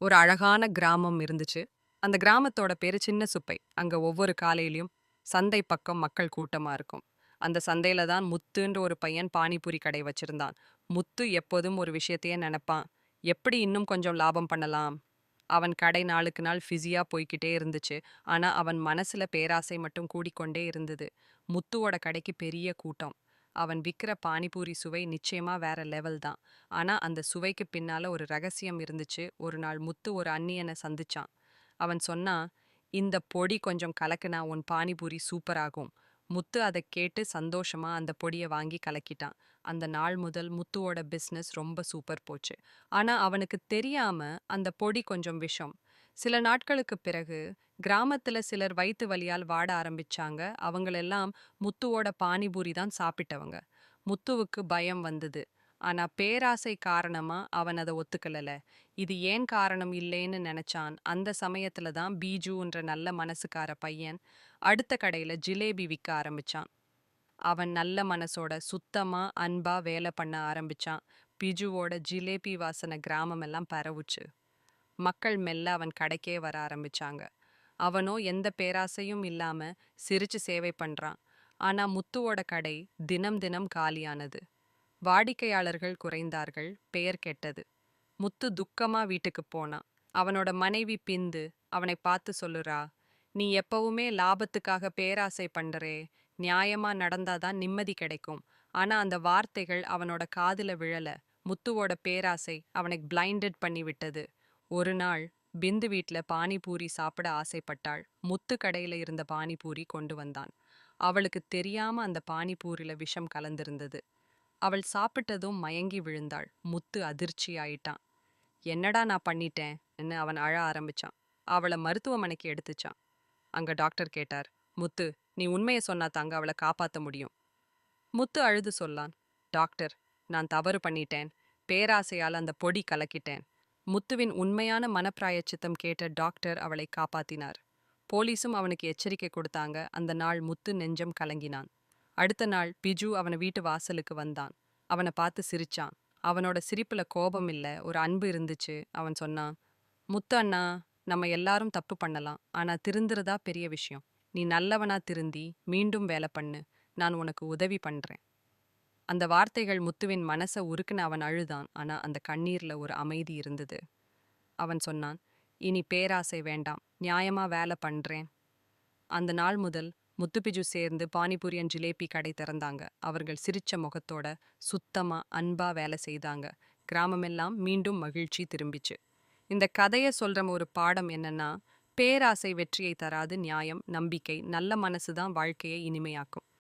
ஒரு அழகான கிராமம் இருந்துச்சு. அந்த கிராமத்தோட பேரு சின்ன சுப்பை. அங்க ஒவ்வொரு காலையிலயும் சந்தை பக்கம் மக்கள் கூட்டமா இருக்கும். அந்த சந்தையில தான் முத்துன்ற ஒரு பையன் பானிபூரி கடை வச்சிருந்தான். முத்து எப்போதும் ஒரு விஷயத்தையே நினைப்பான். எப்படி இன்னும் கொஞ்சம் லாபம் பண்ணலாம்? அவன் கடை நாளுக்கு நாள் ஃபிஸியா போய்க்கிட்டே இருந்துச்சு. ஆனா அவன் மனசுல பேராசை மட்டும் கூடிக்கொண்டே இருந்தது. முத்துவோட கடைக்கு பெரிய கூட்டம். அவன் விற்கிற பானிபூரி சுவை நிச்சயமா வேற லெவல் தான். ஆனா அந்த சுவைக்கு பின்னால ஒரு ரகசியம் இருந்துச்சு. ஒரு நாள் முத்து ஒரு அந்நியனை சந்திச்சான். அவன் சொன்னா இந்த பொடி கொஞ்சம் கலக்குனா உன் பானிபூரி சூப்பராகும் முத்து அதை கேட்டு சந்தோஷமா அந்த பொடியை வாங்கி கலக்கிட்டான். அந்த நாள் முதல் முத்துவோட பிஸ்னஸ் ரொம்ப சூப்பர் போச்சு. ஆனா அவனுக்கு தெரியாம அந்த பொடி கொஞ்சம் விஷம். சில நாட்களுக்கு பிறகு கிராமத்துல சிலர் வயிற்று வலியால் வாட ஆரம்பிச்சாங்க. அவங்களெல்லாம் முத்துவோட பானிபூரி தான் சாப்பிட்டவங்க. முத்துவுக்கு பயம் வந்தது. ஆனா பேராசை காரணமா அவன் அதை ஒத்துக்கலல. இது ஏன் காரணம் இல்லைன்னு நினைச்சான். அந்த சமயத்துல தான் பீஜுன்ற நல்ல மனசுக்கார பையன் அடுத்த கடையில ஜிலேபி விற்க ஆரம்பிச்சான். அவன் நல்ல மனசோட சுத்தமா அன்பா வேலை பண்ண ஆரம்பிச்சான். பிஜுவோட ஜிலேபி வாசனை கிராமம் எல்லாம் பரவுச்சு. மக்கள் மெல்ல அவன் கடைக்கே வர ஆரம்பிச்சாங்க. அவனோ எந்த பேராசையும் இல்லாம சிரிச்சு சேவை பண்றான். ஆனா முத்துவோட கடை தினம் தினம் காலியானது. வாடிக்கையாளர்கள் குறைந்தார்கள் பெயர் கெட்டது. முத்து துக்கமா வீட்டுக்கு போனான். அவனோட மனைவி பிந்து அவனை பார்த்து சொல்லுறா நீ எப்பவுமே லாபத்துக்காக பேராசை பண்றே. நியாயமா நடந்தாதான் நிம்மதி கிடைக்கும். ஆனா அந்த வார்த்தைகள் அவனோட காதுல விழல. முத்துவோட பேராசை அவனை பிளைண்டட் பண்ணி விட்டது. ஒரு நாள் பிந்து வீட்ல பானிபூரி சாப்பிட ஆசைப்பட்டாள். முத்து கடையில இருந்த பானிபூரி கொண்டு வந்தான். அவளுக்கு தெரியாம அந்த பானிபூரில விஷம் கலந்திருந்தது. அவள் சாப்பிட்டதும் மயங்கி விழுந்தாள். முத்து அதிர்ச்சி ஆயிட்டான் என்னடா நான் பண்ணிட்டேன்னு அவன் அழ ஆரம்பிச்சான். அவளை மருத்துவமனைக்கு எடுத்துச்சான். அங்க டாக்டர் கேட்டார். முத்து நீ உண்மையை சொன்னா தாங்க அவளை காப்பாத்த முடியும். முத்து அழுது சொல்லான். டாக்டர் நான் தவறு பண்ணிட்டேன். பேராசையால் அந்த பொடி கலக்கிட்டேன். முத்துவின் உண்மையான மனப்பிராயச்சித்தம் கேட்ட டாக்டர் அவளை காப்பாத்தினார். போலீஸும் அவனுக்கு எச்சரிக்கை கொடுத்தாங்க. அந்த நாள் முத்து நெஞ்சம் கலங்கினான். அடுத்த நாள் பிஜு அவனை வீட்டு வாசலுக்கு வந்தான். அவனை பார்த்து சிரிச்சான். அவனோட சிரிப்புல கோபம் இல்ல ஒரு அன்பு இருந்துச்சு. அவன் சொன்னான் முத்து அண்ணா நம்ம எல்லாரும் தப்பு பண்ணலாம். ஆனா திருந்துறதா பெரிய விஷயம். நீ நல்லவனா திருந்தி மீண்டும் வேலை பண்ணு. நான் உனக்கு உதவி பண்றேன். அந்த வார்த்தைகள் முத்துவின் மனசை உருக்குன அவன் அழுதான். ஆனா அந்த கண்ணீர்ல ஒரு அமைதி இருந்தது. அவன் சொன்னான் இனி பேராசை வேண்டாம். நியாயமா வேலை பண்றேன். அந்த நாள் முதல் முத்துபிஜு சேர்ந்து பானிபூரியன் ஜிலேபி கடை திறந்தாங்க. அவர்கள் சிரிச்ச முகத்தோட சுத்தமா அன்பா வேலை செய்தாங்க. கிராமமெல்லாம் மீண்டும் மகிழ்ச்சி திரும்பிச்சு. இந்த கதையை சொல்ற ஒரு பாடம் என்னன்னா பேராசை வெற்றியை தராது நியாயம் நம்பிக்கை நல்ல மனசுதான் வாழ்க்கையை இனிமையாக்கும்.